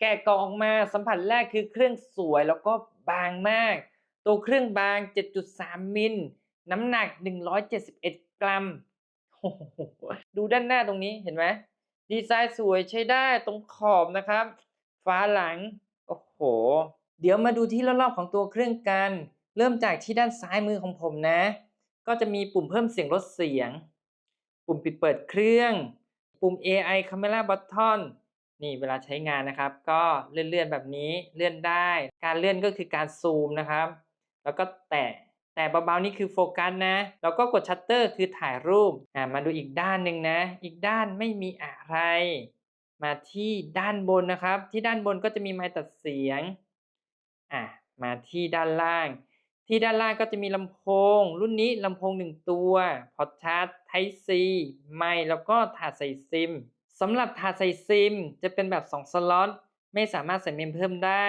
แกะกล่องออกมาสัมผัสแรกคือเครื่องสวยแล้วก็บางมาก ตัวเครื่องบาง 7.3 มิล น้ำหนัก 171 กรัมโอ้โหดูด้านหน้าตรงนี้เห็นไหมดีไซน์สวยใช้ได้ตรงขอบนะครับฟ้าหลัง โอ้โห เดี๋ยวมาดูที่รอบๆของตัวเครื่องกัน เริ่มจากที่ด้านซ้ายมือของผมนะ ก็จะมีปุ่มเพิ่มเสียงลดเสียง ปุ่มปิดเปิดเครื่อง ปุ่ม AI Camera Button นี่เวลาใช้งานนะครับ ก็เลื่อนๆแบบนี้เลื่อนได้ การเลื่อนก็คือการซูมนะครับ แล้วก็แตะแต่เบาๆนี่คือโฟกัสนะแล้วก็กดชัตเตอร์คือถ่ายรูปอ่ามาดูอีกด้านหนึ่งนะ อีกด้านไม่มีอะไร มาที่ด้านบนนะครับ ที่ด้านบนก็จะมีไมค์ตัดเสียงอะมาที่ด้านล่าง ที่ด้านล่างก็จะมีลำโพง รุ่นนี้ลำโพงหนึ่งตัวพอร์ตชาร์จ Type C ไมค์แล้วก็ถาดใส่ซิม สำหรับถาดใส่ซิมจะเป็นแบบ 2 สล็อตไม่สามารถใส่เมมเพิ่มได้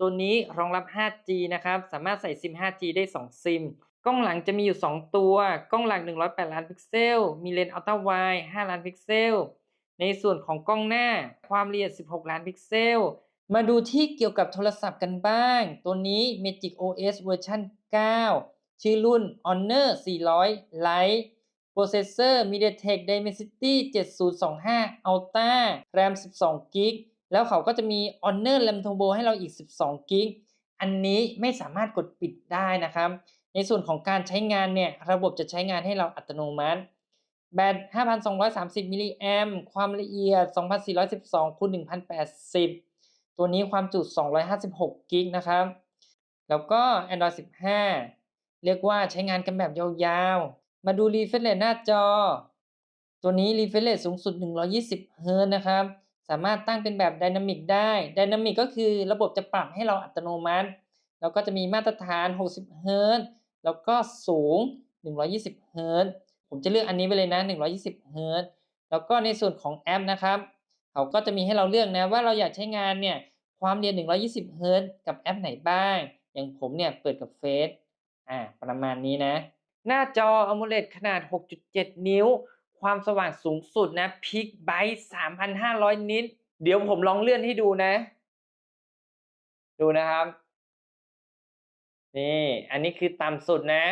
ตัวนี้รองรับ 5G นะครับ สามารถใส่ซิม 5G ได้ 2 ซิม กล้องหลังจะมีอยู่ 2 ตัว กล้องหลัง 108 ล้านพิกเซล มีเลนส์อัลตร้าไวด์5ล้านพิกเซล ในส่วนของกล้องหน้าความละเอียด 16 ล้านพิกเซล มาดูที่เกี่ยวกับโทรศัพท์กันบ้าง ตัวนี้ Magic OS เวอร์ชัน9 ชื่อรุ่น Honor 400 Lite Processor MediaTek Dimensity 7025 Ultra RAM 12 g b แล้วเขาก็จะมี Honor RAM Turbo ให้เราอีก 12 g b อันนี้ไม่สามารถกดปิดได้นะครับ ในส่วนของการใช้งานเนี่ย ระบบจะใช้งานให้เราอัตโนมัติ แบต 5,230 มิลลิแอมความละเอียด 2,412คูณ1,080 ตัวนี้ความจุ 256กิกนะครับ แล้วก็ Android 15 เรียกว่าใช้งานกันแบบยาวๆ มาดู refresh rate หน้าจอ ตัวนี้ refresh rate สูงสุด 120 เฮิร์ตนะครับ สามารถตั้งเป็นแบบ Dynamic ได้ Dynamic ก็คือระบบจะปรับให้เราอัตโนมัติ แล้วก็จะมีมาตรฐาน 60 เฮิร์ตแล้วก็สูง 120 เฮิร์ตผมจะเลือกอันนี้ไปเลยนะ 120 เฮิร์ตแล้วก็ในส่วนของแอปนะครับ เขาก็จะมีให้เราเลือกนะว่าเราอยากใช้งานเนี่ยความเร็ว120 เฮิร์ตซ์กับแอปไหนบ้าง อย่างผมเนี่ยเปิดกับเฟซอ่าประมาณนี้นะ หน้าจอ AMOLED ขนาด 6.7 นิ้ว ความสว่างสูงสุดนะพิกไบต์3,500 นิตเดี๋ยวผมลองเลื่อนให้ดูนะ ดูนะครับ นี่ อันนี้คือต่ำสุดนะ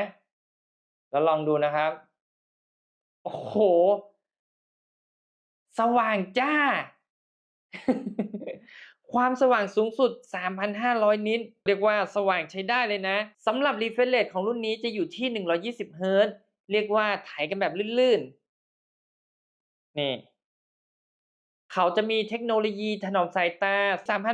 แล้วลองดูนะครับ โอ้โห สว่างจ้า ความสว่างสูงสุด 3,500 นิตเรียกว่าสว่างใช้ได้เลยนะสำหรับรีเฟลเลตของรุ่นนี้จะอยู่ที่ 120 เฮิร์ตเรียกว่าถ่ายกันแบบลื่นๆ นี่ เขาจะมีเทคโนโลยีถนอมสายตา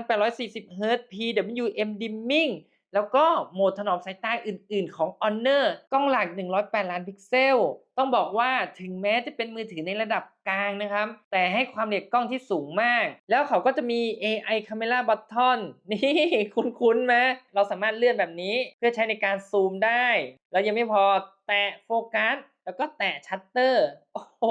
3,840 เฮิร์ต PWM dimming แล้วก็โหมดถนอมสายตาอื่นๆของ Honor กล้องหลัก 108 ล้านพิกเซล ต้องบอกว่าถึงแม้จะเป็นมือถือในระดับกลางนะครับ แต่ให้ความละเอียดกล้องที่สูงมาก แล้วเขาก็จะมี AI Camera Button นี่คุ้นๆไหมเราสามารถเลื่อนแบบนี้เพื่อใช้ในการซูมได้ แล้วยังไม่พอแตะโฟกัสแล้วก็แตะชัตเตอร์ โอ้โห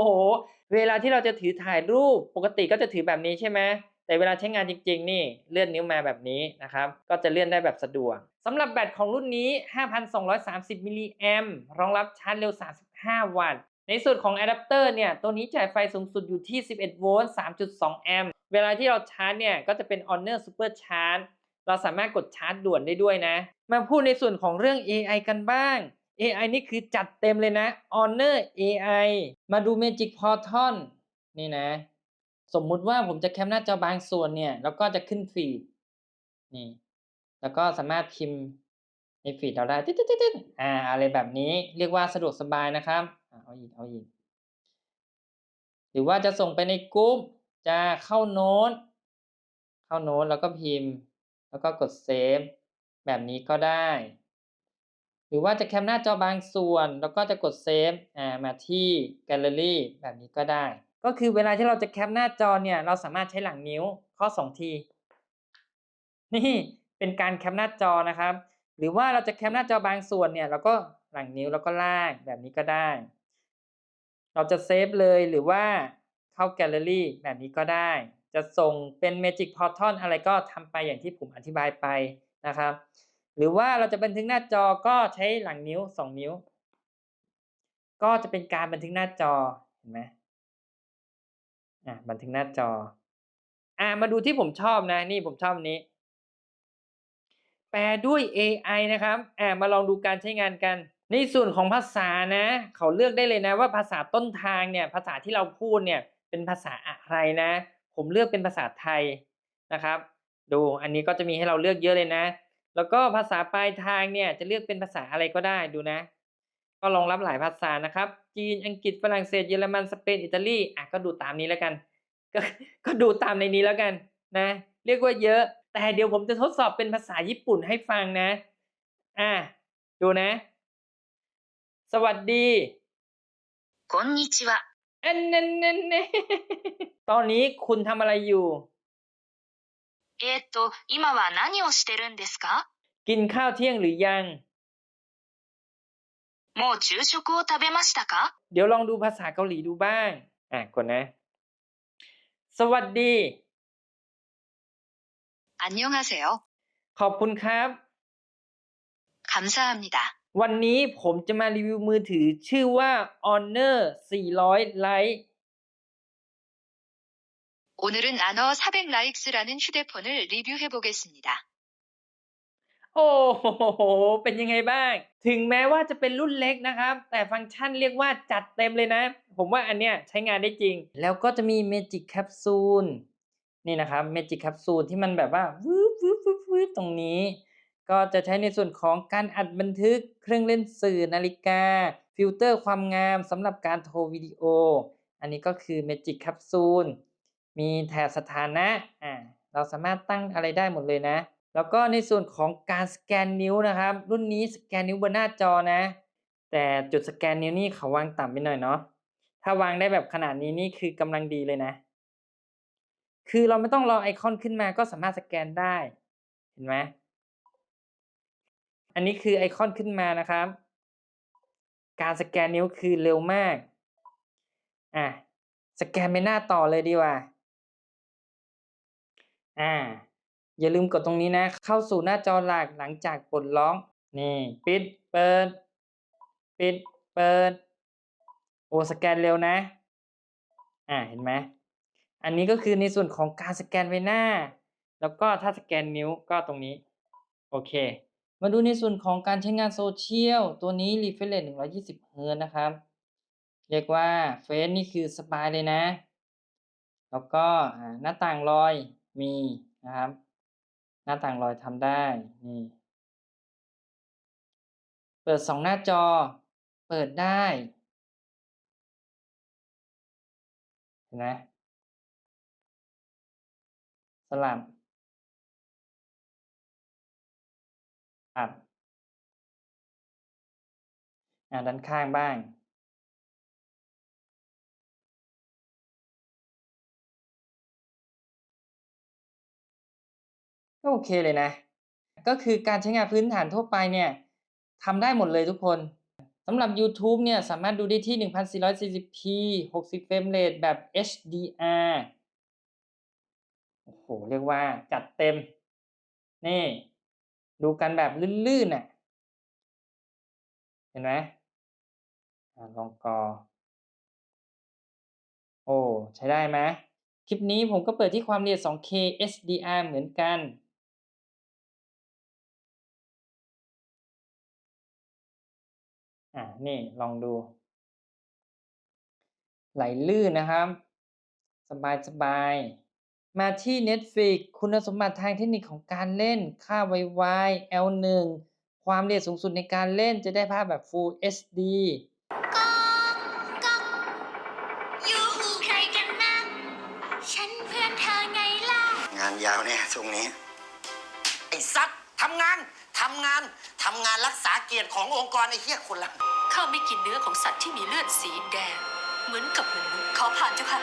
เวลาที่เราจะถือถ่ายรูปปกติก็จะถือแบบนี้ใช่ไหม แต่เวลาใช้งานจริง ๆ นี่เลื่อนนิ้วมาแบบนี้นะครับ ก็จะเลื่อนได้แบบสะดวกสำหรับแบตของรุ่นนี้ 5,230 มิลลิแอมรองรับชาร์จเร็ว 35 วัตต์ ในส่วนของอะแดปเตอร์เนี่ย ตัวนี้จ่ายไฟสูงสุดอยู่ที่ 11 โวลต์ 3.2 แอมป์ เวลาที่เราชาร์จเนี่ย ก็จะเป็น Honor Super Charge เราสามารถกดชาร์จด่วนได้ด้วยนะ มาพูดในส่วนของเรื่อง AI กันบ้าง AI นี่คือจัดเต็มเลยนะ Honor AI มาดู Magic Portal นี่นะ สมมุติว่าผมจะแคปหน้าจอบางส่วนเนี่ย แล้วก็จะขึ้นฟีดนี่ แล้วก็สามารถพิมพ์ในฟีดเราได้ตึ๊ดๆๆๆอ่าอะไรแบบนี้เรียกว่าสะดวกสบายนะครับเอาอีกเอาอีกหรือว่าจะส่งไปในกรุ๊ปจะเข้าโน้ตเข้าโน้ตแล้วก็พิมพ์ แล้วก็กดเซฟแบบนี้ก็ได้ หรือว่าจะแคปหน้าจอบางส่วน แล้วก็จะกดเซฟอ่ามาที่แกลเลอรี่แบบนี้ก็ได้ ก็คือเวลาที่เราจะแคปหน้าจอเนี่ยเราสามารถใช้หลังนิ้วเคาะ2ทีนี่เป็นการแคปหน้าจอนะครับ หรือว่าเราจะแคปหน้าจอบางส่วนเนี่ยเราก็หลังนิ้วแล้วก็ลากแบบนี้ก็ได้ เราจะเซฟเลยหรือว่าเข้าแกลเลอรี่แบบนี้ก็ได้ จะส่งเป็น Magic Portal อะไรก็ทำไปอย่างที่ผมอธิบายไปนะครับ หรือว่าเราจะบันทึกหน้าจอก็ใช้หลังนิ้ว 2 นิ้ว ก็จะเป็นการบันทึกหน้าจอเห็นไหม อ่าบันทึกหน้าจอ อ่ามาดูที่ผมชอบนะ นี่ผมชอบนี้ แปลด้วย AI นะครับอ่ามาลองดูการใช้งานกัน ในส่วนของภาษานะ เขาเลือกได้เลยนะว่าภาษาต้นทางเนี่ย ภาษาที่เราพูดเนี่ย เป็นภาษาอะไรนะ ผมเลือกเป็นภาษาไทยนะครับ ดูอันนี้ก็จะมีให้เราเลือกเยอะเลยนะ แล้วก็ภาษาปลายทางเนี่ยจะเลือกเป็นภาษาอะไรก็ได้ดูนะ ก็รองรับหลายภาษานะครับ จีน อังกฤษ ฝรั่งเศส เยอรมัน สเปน อิตาลี อ่ะ ก็ดูตามนี้แล้วกัน ก็ ก็ดูตามในนี้แล้วกันนะ เรียกว่าเยอะ แต่เดี๋ยวผมจะทดสอบเป็นภาษาญี่ปุ่นให้ฟังนะ อ่ะ ดูนะ สวัสดี こんにちは。 อันนั้นนั่น ตอนนี้คุณทำอะไรอยู่ えーっと、今は何をしてるんですか กินข้าวเที่ยงหรือยัง もう昼食を食べましたか เดี๋ยวลองดูภาษาเกาหลีดูบ้าง อ่ะกดนะ สวัสดี 안녕하세요. ขอบคุณครับ 감사합니다. วันนี้ผมจะมารีวิวมือถือชื่อว่า Honor 400 Lite 오늘은 아너 400 라익스라는 휴대폰을 리뷰해 보겠습니다. โอ้โห เป็นยังไงบ้าง ถึงแม้ว่าจะเป็นรุ่นเล็กนะครับ แต่ฟังก์ชันเรียกว่าจัดเต็มเลยนะ ผมว่าอันเนี้ยใช้งานได้จริง แล้วก็จะมี Magic Capsule นี่นะครับ Magic Capsule ที่มันแบบว่าวืบวืบวืบวืบตรงนี้ ก็จะใช้ในส่วนของการอัดบันทึก เครื่องเล่นสื่อนาฬิกา ฟิลเตอร์ความงามสำหรับการโทรวิดีโอ อันนี้ก็คือ Magic Capsule มีแถบสถานะ อ่า เราสามารถตั้งอะไรได้หมดเลยนะ แล้วก็ในส่วนของการสแกนนิ้วนะครับ รุ่นนี้สแกนนิ้วบนหน้าจอนะ แต่จุดสแกนนิ้วนี่เขาวางต่ำไปหน่อยเนาะถ้าวางได้แบบขนาดนี้นี่คือกำลังดีเลยนะ คือเราไม่ต้องรอไอคอนขึ้นมาก็สามารถสแกนได้ เห็นไหมอันนี้คือไอคอนขึ้นมานะครับ การสแกนนิ้วคือเร็วมาก อะ สแกนไปหน้าต่อเลยดีกว่า อ่า อย่าลืมกดตรงนี้นะ เข้าสู่หน้าจอหลักหลังจากปลดล็อก นี่ ปิด เปิด ปิด เปิด โอสแกนเร็วนะ อ่า เห็นไหม อันนี้ก็คือในส่วนของการสแกนใบหน้า แล้วก็ถ้าสแกนนิ้วก็ตรงนี้ โอเค มาดูในส่วนของการใช้งานโซเชียล ตัวนี้ refresh rate 120 Hz นะครับ เรียกว่าเฟซนี่คือสบายเลยนะ แล้วก็หน้าต่างลอยมีนะครับ หน้าต่างลอยทำได้นี่เปิดสองหน้าจอ เปิดได้เห็นไหมสลับอัดอ่าด้านข้างบ้าง ก็โอเคเลยนะ ก็คือการใช้งานพื้นฐานทั่วไปเนี่ยทำได้หมดเลยทุกคนสำหรับ YouTube เนี่ยสามารถดูได้ที่ 1440p 60 เฟรมเรทแบบ HDR โอ้โห เรียกว่าจัดเต็ม นี่ ดูกันแบบลื่นๆน่ะ เห็นไหมอลองกอ โอ้ ใช้ได้ไหมคลิปนี้ผมก็เปิดที่ความละเอียด 2K HDR เหมือนกัน อ่านี่ลองดู ไหลลื่นนะครับ สบายสบาย มาที่ Netflix คุณสมบัติทางเทคนิคของการเล่นค่าไวๆ L1 ความละเอียดสูงสุดในการเล่นจะได้ภาพแบบ Full HD ยูหูใครกันนะฉันเพื่อนเธอไงล่ะงานยาวเนี่ยช่วงนี้ ไอ้ซัดทำงาน ทำงาน ทำงานรักษาเกียรติขององค์กรไอ้เหี้ยคนละ ข้าไม่กินเนื้อของสัตว์ที่มีเลือดสีแดง เหมือนกับมนุษย์ขอผ่านเจ้าค่ะ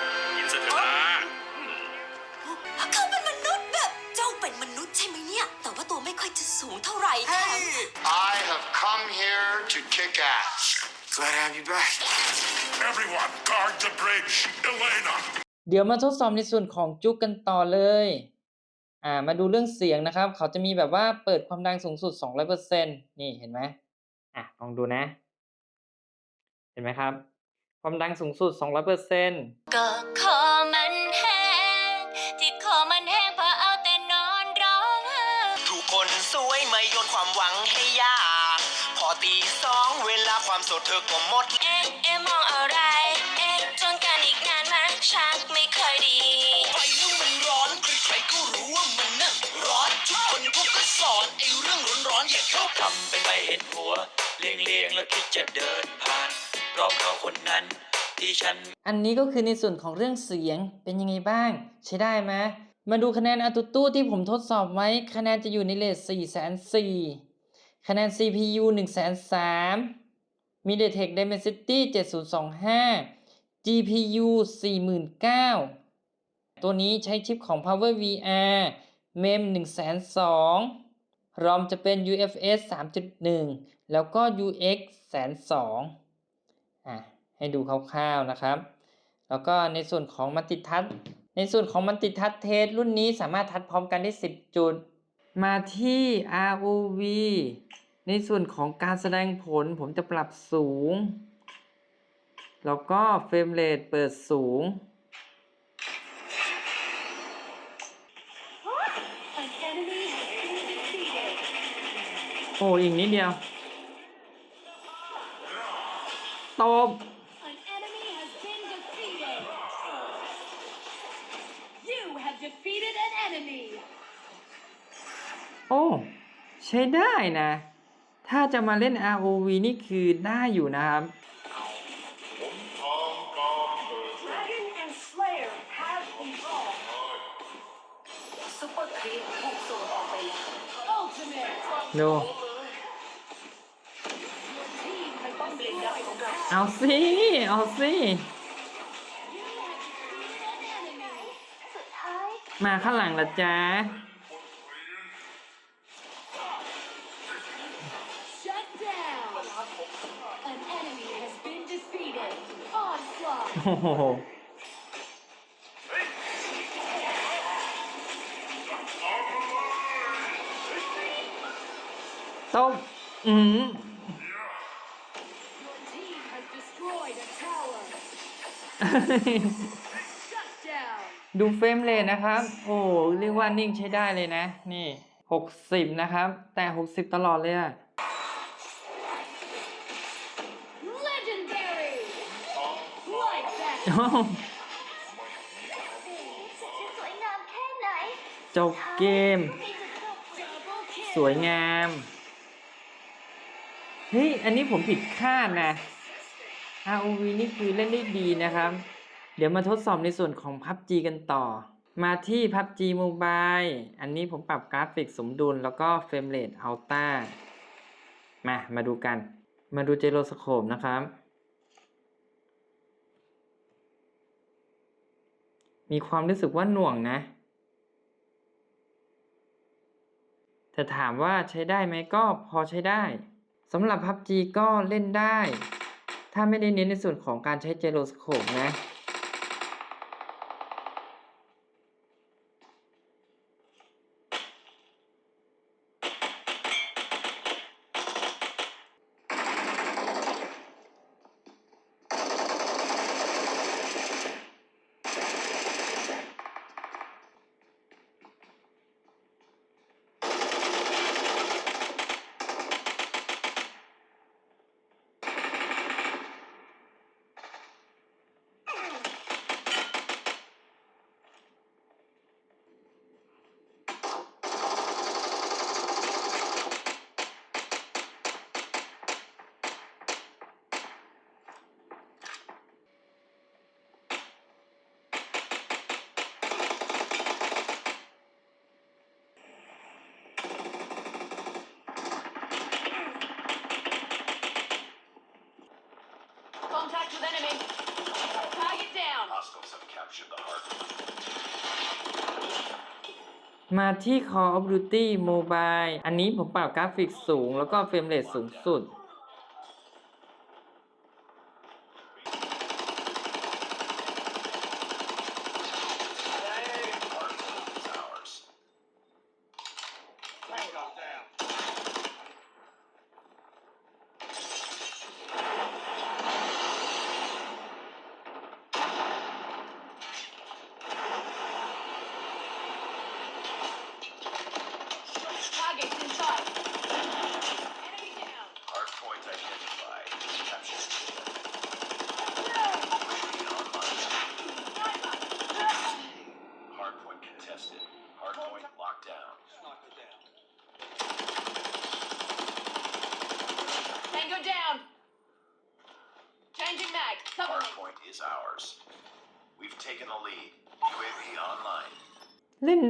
เขาเป็นมนุษย์แบบเจ้าเป็นมนุษย์ใช่ไหมเนี่ย แต่ว่าตัวไม่ค่อยจะสูงเท่าไหร่แถม I have come here to kick ass glad to have you back Everyone, guard the bridge. Elena. เดี๋ยวมาทดสอบในส่วนของจุกกันต่อเลย อ่า มาดูเรื่องเสียงนะครับ เขาจะมีแบบว่าเปิดความดังสูงสุด 200%นี่เห็นไหมอะ ลองดูนะ เห็นไหมครับ ความดังสูงสุด 200เปอร์เซ็นต์ก็คอมันแห้งที่คอมันแห้งเพราะเอาแต่นอนร้องไห้ทุกคนสวยไม่โยนความหวังให้ยากพอตีสองเวลาความสดเธอก็หมด เอ๊ะเอ๊ะมองอะไร เอ๊ะจนกันอีกนานมากชักไม่เคยดี ไปแล้วมันร้อนใครๆก็รู้ว่ามันน่ะร้อนทุกคนพวกก็สอนไอ้เรื่องร้อนๆอย่าเข้าทำไปไปเห็นหัวเลี่ยงๆแล้วคิดจะเดินผ่าน เพราะเขาคนนั้นที่ฉัน อันนี้ก็คือในส่วนของเรื่องเสียงเป็นยังไงบ้าง ใช้ได้ไหมมาดูคะแนนอัตุตู้ที่ผมทดสอบไว้ คะแนนจะอยู่ในเลท4 4 0 0 0คะแนน CPU 1 3 0 0 0 MediaTek Dimensity 7025 GPU 49,000 ตัวนี้ใช้ชิปของ Power VR MEM 1 2 0 0 0 ROM จะเป็น UFS 3.1 แล้วก็ UX 1 2 0 0อะ ให้ดูคร่าวๆนะครับ แล้วก็ในส่วนของมัลติทัชในส่วนของมัลติทัชเทสรุ่นนี้สามารถทัชพร้อมกันได้ 10 จุด มาที่ ROV ในส่วนของการแสดงผลผมจะปรับสูง แล้วก็เฟรมเรทเปิดสูง โอ้อีกนิดเดียวตบ ช้ได้นะ ถ้าจะมาเล่น ROV นี่คือได้อยู่นะครับ Dragon and Slayer have evolved. ซุปเปอร์ครีปถูกส่งออกไปแล้ว Ultimate. ดู Team has destroyed a tower. เอาสิ เอาสิ You have defeated an enemy. มาข้างหลังละจ๊ะ โอ้โหต้มอืม Your team has destroyed a tower. Shut down. ดูเฟรมเรทนะครับ โอ้เรียกว่านิ่งใช้ได้เลยนะ นี่หกสิบนะครับ แต่หกสิบตลอดเลยอะ Legendary. Like that. โอ้ จบเกม สวยงาม เฮ้ย อันนี้ผมผิดคาดนะ ROV นี่คือเล่นได้ดีนะครับ เดี๋ยวมาทดสอบในส่วนของ PUBG กันต่อ มาที่ PUBG Mobile อันนี้ผมปรับกราฟิกสมดุลแล้วก็เฟรมเรทอัลต้ามา มาดูกัน มาดูเจโรสโคปนะครับ มีความรู้สึกว่าหน่วงนะ แต่ถามว่าใช้ได้ไหมก็พอใช้ได้สำหรับ PUBG ก็เล่นได้ ถ้าไม่ได้เน้นในส่วนของการใช้เจโรสโคปนะ มาที่ Call of Duty Mobile อันนี้ผมปรับกราฟิกสูง แล้วก็เฟรมเรทสูงสุด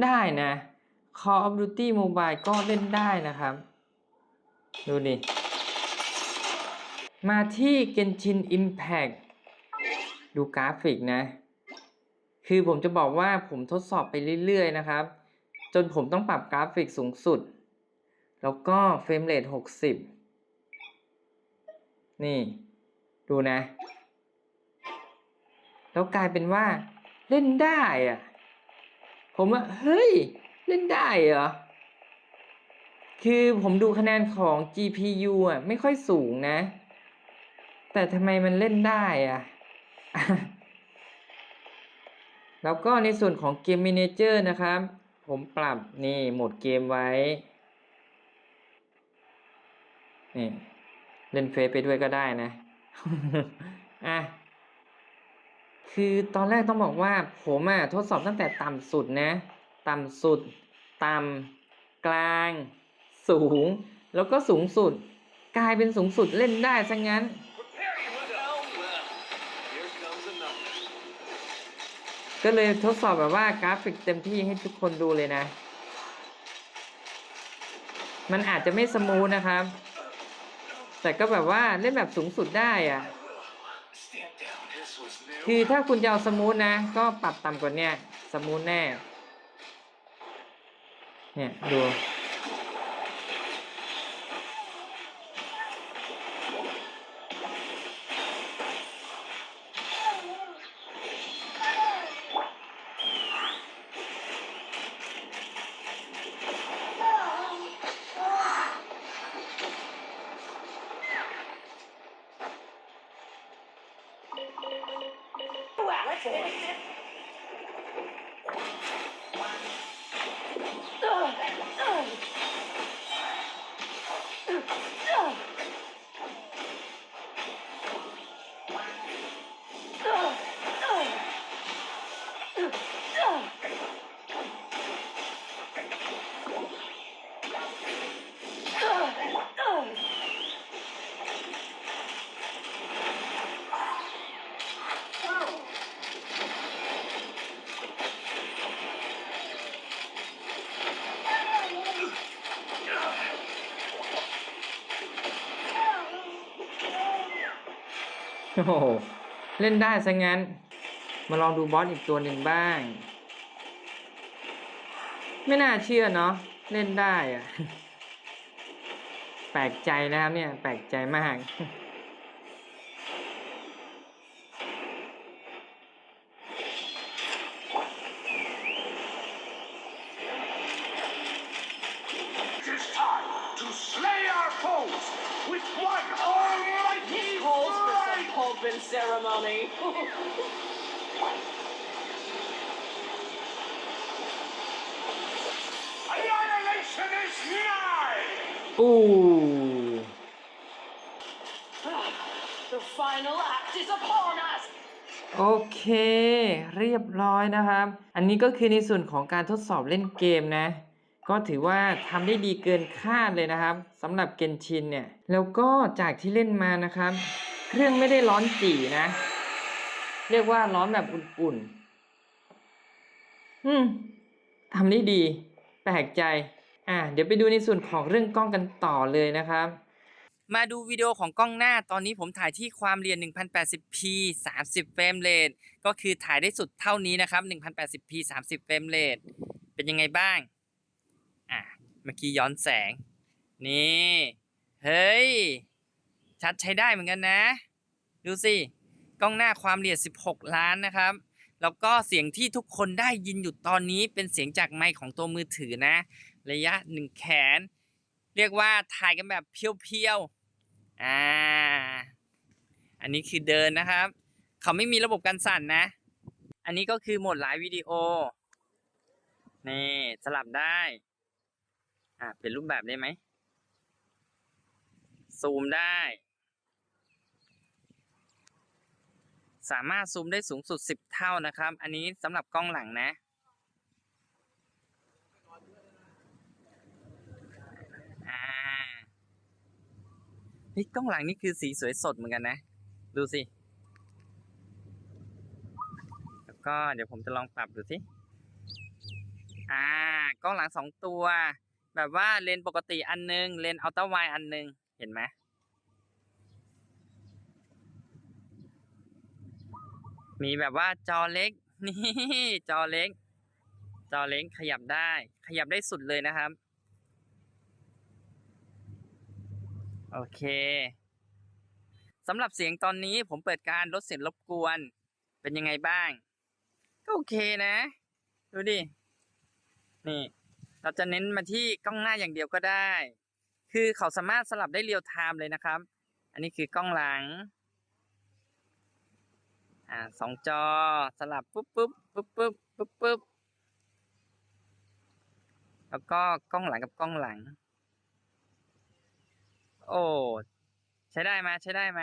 ได้นะ Call of Duty Mobile ก็เล่นได้นะครับ ดูดิ มาที่ Genshin Impact ดูกราฟิกนะ คือผมจะบอกว่าผมทดสอบไปเรื่อยๆนะครับ จนผมต้องปรับกราฟิกสูงสุด แล้วก็เฟรมเรท60 นี่ ดูนะ แล้วกลายเป็นว่าเล่นได้อะ ผมว่าเฮ้ย เล่นได้เหรอ คือผมดูคะแนนของ GPU อะ ไม่ค่อยสูงนะ แต่ทำไมมันเล่นได้อะ แล้วก็ในส่วนของเกม m ม n เจอร์นะครับ ผมปรับนี่โหมดเกมไว้ นี่ เล่นเฟซไปด้วยก็ได้นะ อะ คือตอนแรกต้องบอกว่าผมอะทดสอบตั้งแต่ต่ำสุดนะ ต่ำสุด ต่ำกลาง สูง แล้วก็สูงสุด กลายเป็นสูงสุดเล่นได้ซะงั้น ก็เลยทดสอบแบบว่ากราฟิกเต็มที่ให้ทุกคนดูเลยนะ มันอาจจะไม่สมูทนะครับ แต่ก็แบบว่าเล่นแบบสูงสุดได้อะ คือถ้าคุณจะเอาสมูทนะ ก็ปรับต่ำกว่านี้สมูทแน่ เนี่ยดู Thank you. โอ้โห เล่นได้ซะงั้น มาลองดูบอสอีกตัวหนึ่งบ้าง ไม่น่าเชื่อเนาะ เล่นได้อะ แปลกใจนะครับเนี่ย แปลกใจมาก นะครับ อันนี้ก็คือในส่วนของการทดสอบเล่นเกมนะ ก็ถือว่าทำได้ดีเกินคาดเลยนะครับสำหรับเกนชินเนี่ย แล้วก็จากที่เล่นมานะครับ เครื่องไม่ได้ร้อนจี่นะ เรียกว่าร้อนแบบอุ่นๆ อืมทำได้ดี แปลกใจ อะเดี๋ยวไปดูในส่วนของเรื่องกล้องกันต่อเลยนะครับ มาดูวิดีโอของกล้องหน้าตอนนี้ผมถ่ายที่ความเรียน 1080p 30 เฟรมเรทก็คือถ่ายได้สุดเท่านี้นะครับ 1080p 30 เฟรมเรทเป็นยังไงบ้าง อะ เมื่อกี้ย้อนแสง นี่ เฮ้ย ชัดใช้ได้เหมือนกันนะ ดูสิ กล้องหน้าความเรียน16 ล้านนะครับ แล้วก็เสียงที่ทุกคนได้ยินอยู่ตอนนี้เป็นเสียงจากไมค์ของตัวมือถือนะ ระยะหนึ่งแขน เรียกว่าถ่ายกันแบบเพียวๆ อ่า อันนี้คือเดินนะครับ เขาไม่มีระบบการสั่นนะ อันนี้ก็คือโหมดไลฟ์วิดีโอ นี่สลับได้ อ่าเป็นรูปแบบได้ไหม ซูมได้ สามารถซูมได้สูงสุด 10 เท่านะครับ อันนี้สำหรับกล้องหลังนะ อ่า เฮ้ยกล้องหลังนี่คือสีสวยสดเหมือนกันนะ ดูสิ แล้วก็เดี๋ยวผมจะลองปรับดูสิ อ่ากล้องหลังสองตัว แบบว่าเลนปกติอันนึง เลนอัลตร้าไวอันนึง เห็นไหมมีแบบว่าจอเล็ก นี่ จอเล็ก จอเล็กขยับได้ ขยับได้สุดเลยนะครับ โอเคสำหรับเสียงตอนนี้ผมเปิดการลดเสียงรบกวน เป็นยังไงบ้าง ก็โอเคนะ ดูดิ นี่ เราจะเน้นมาที่กล้องหน้าอย่างเดียวก็ได้ คือเขาสามารถสลับได้เรียลไทม์เลยนะครับ อันนี้คือกล้องหลัง อ่าสองจอสลับปุ๊บปุ๊บปุ๊บปุ๊บปุ๊บปุ๊บแล้วก็กล้องหลังกับกล้องหลัง โอ้ ใช้ได้ไหมใช้ได้ไหม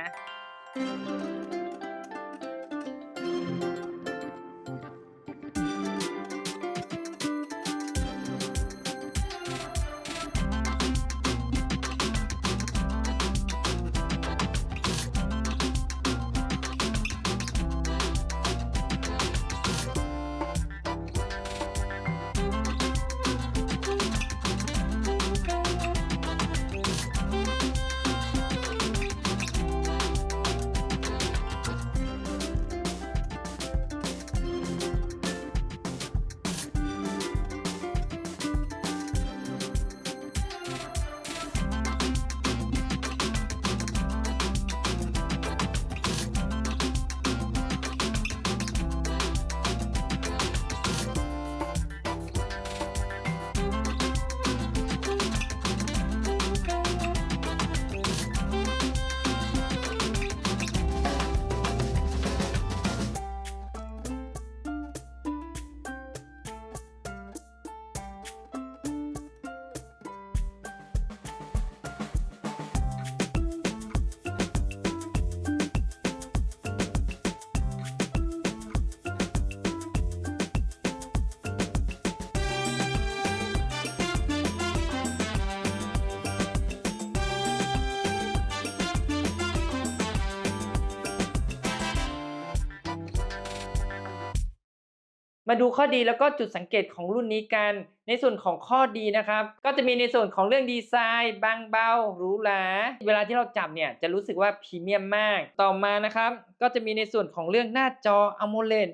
มาดูข้อดีแล้วก็จุดสังเกตของรุ่นนี้กัน ในส่วนของข้อดีนะครับ ก็จะมีในส่วนของเรื่องดีไซน์บางเบาหรูหราเวลาที่เราจับเนี่ยจะรู้สึกว่าพรีเมียมมาก ต่อมานะครับ ก็จะมีในส่วนของเรื่องหน้าจอ AMOLED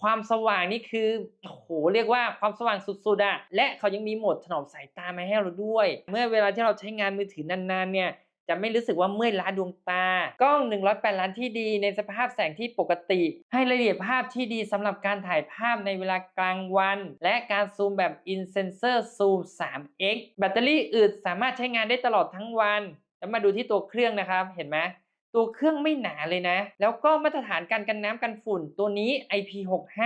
ความสว่างนี่คือโอ้โหเรียกว่าความสว่างสุดๆอะและเขายังมีโหมดถนอมสายตามาให้เราด้วย เมื่อเวลาที่เราใช้งานมือถือนานๆเนี่ย จะไม่รู้สึกว่าเมื่อยล้าดวงตา กล้อง 108 ล้านที่ดีในสภาพแสงที่ปกติ ให้ละเอียดภาพที่ดีสำหรับการถ่ายภาพในเวลากลางวัน และการซูมแบบ in sensor zoom 3x แบตเตอรี่อึดสามารถใช้งานได้ตลอดทั้งวัน แล้วมาดูที่ตัวเครื่องนะครับ เห็นไหมตัวเครื่องไม่หนาเลยนะ แล้วก็มาตรฐานการกันน้ำกันฝุ่นตัวนี้ IP65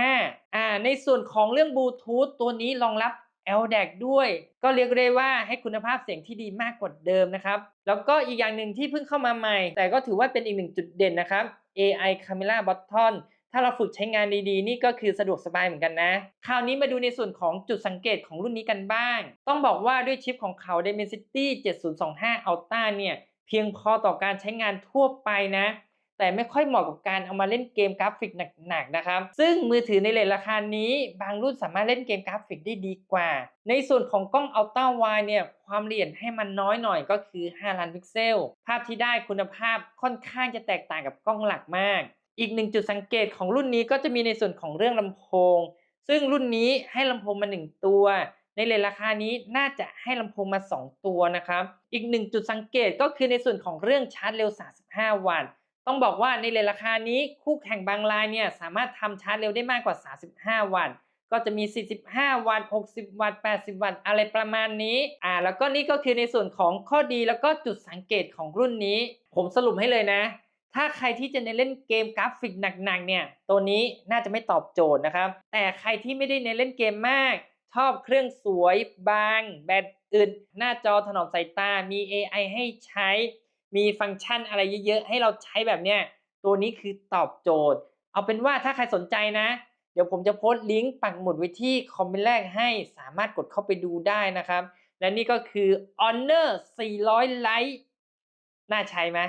อ่า ในส่วนของเรื่องบลูทูธตัวนี้รองรับ LDAC ด้วย ก็เรียกได้ว่าให้คุณภาพเสียงที่ดีมากกว่าเดิมนะครับ แล้วก็อีกอย่างหนึ่งที่เพิ่งเข้ามาใหม่ แต่ก็ถือว่าเป็นอีกหนึ่งจุดเด่นนะครับ AI Camera Button ถ้าเราฝึกใช้งานดีๆ นี่ก็คือสะดวกสบายเหมือนกันนะ คราวนี้มาดูในส่วนของจุดสังเกตของรุ่นนี้กันบ้าง ต้องบอกว่าด้วยชิปของเขา Dimensity 7025 Ultra เนี่ย เพียงพอต่อการใช้งานทั่วไปนะ แต่ไม่ค่อยเหมาะกับการเอามาเล่นเกมกราฟิกหนักๆนะครับ ซึ่งมือถือในเลทราคานี้ บางรุ่นสามารถเล่นเกมกราฟิกได้ดีกว่า ในส่วนของกล้อง Ultra Wide เนี่ยความละเอียดให้มันน้อยหน่อยก็คือ 5 ล้านพิกเซล ภาพที่ได้คุณภาพค่อนข้างจะแตกต่างกับกล้องหลักมาก อีกหนึ่งจุดสังเกตของรุ่นนี้ก็จะมีในส่วนของเรื่องลำโพง ซึ่งรุ่นนี้ให้ลำโพงมา 1 ตัวในเลทราคานี้น่าจะให้ลำโพงมา 2 ตัวนะครับ อีกหนึ่งจุดสังเกตก็คือในส่วนของเรื่องชาร์จเร็ว 35 วัตต์ ต้องบอกว่าในเลทราคานี้คู่แข่งบางรายเนี่ยสามารถทำชาร์จเร็วได้มากกว่า 35 วัตต์ก็จะมี 45 วัตต์ 60 วัตต์ 80 วัตต์ อะไรประมาณนี้ อ่า แล้วก็นี่ก็คือในส่วนของข้อดีแล้วก็จุดสังเกตของรุ่นนี้ ผมสรุปให้เลยนะ ถ้าใครที่จะเน้นเล่นเกมกราฟิกหนักๆ เนี่ย ตัวนี้น่าจะไม่ตอบโจทย์นะครับ แต่ใครที่ไม่ได้เน้นเล่นเกมมาก ชอบเครื่องสวยบาง แบตอึดหน้าจอถนอมสายตา มี AI ให้ใช้ มีฟังก์ชันอะไรเยอะๆ ให้เราใช้แบบเนี้ย ตัวนี้คือตอบโจทย์ เอาเป็นว่าถ้าใครสนใจนะ เดี๋ยวผมจะโพสต์ลิงก์ปักหมุดไว้ที่คอมเมนต์แรกให้สามารถกดเข้าไปดูได้นะครับ และนี่ก็คือ Honor 400 Lite น่าใช้ไหม